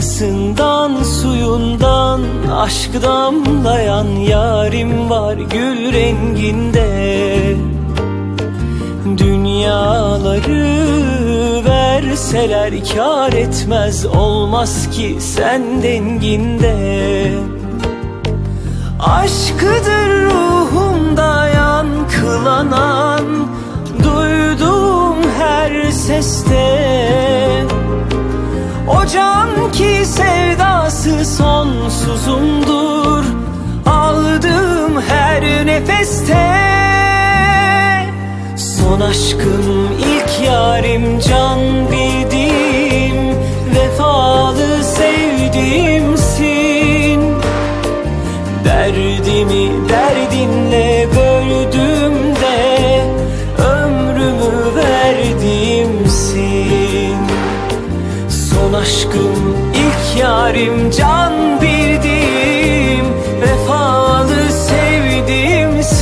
Havasından suyundan aşk damlayan yarim var gül renginde. Dünyaları verseler kar etmez olmaz ki sen denginde. Aşkıdır ruhumda yankılanan Duyduğum her seste o can ki sevdası sonsuzumdur. Aldığım her nefeste Son aşkım ilk yarim can bildiğim Vefalı sevdiğimsin. Derdimi aşkım ilk yarim can bildiğim Vefalı sevdiğimsin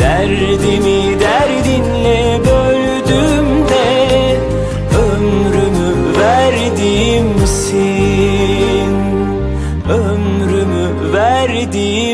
Derdimi derdinle böldüğümde Ömrümü verdiğimsin Ömrümü verdiğimsin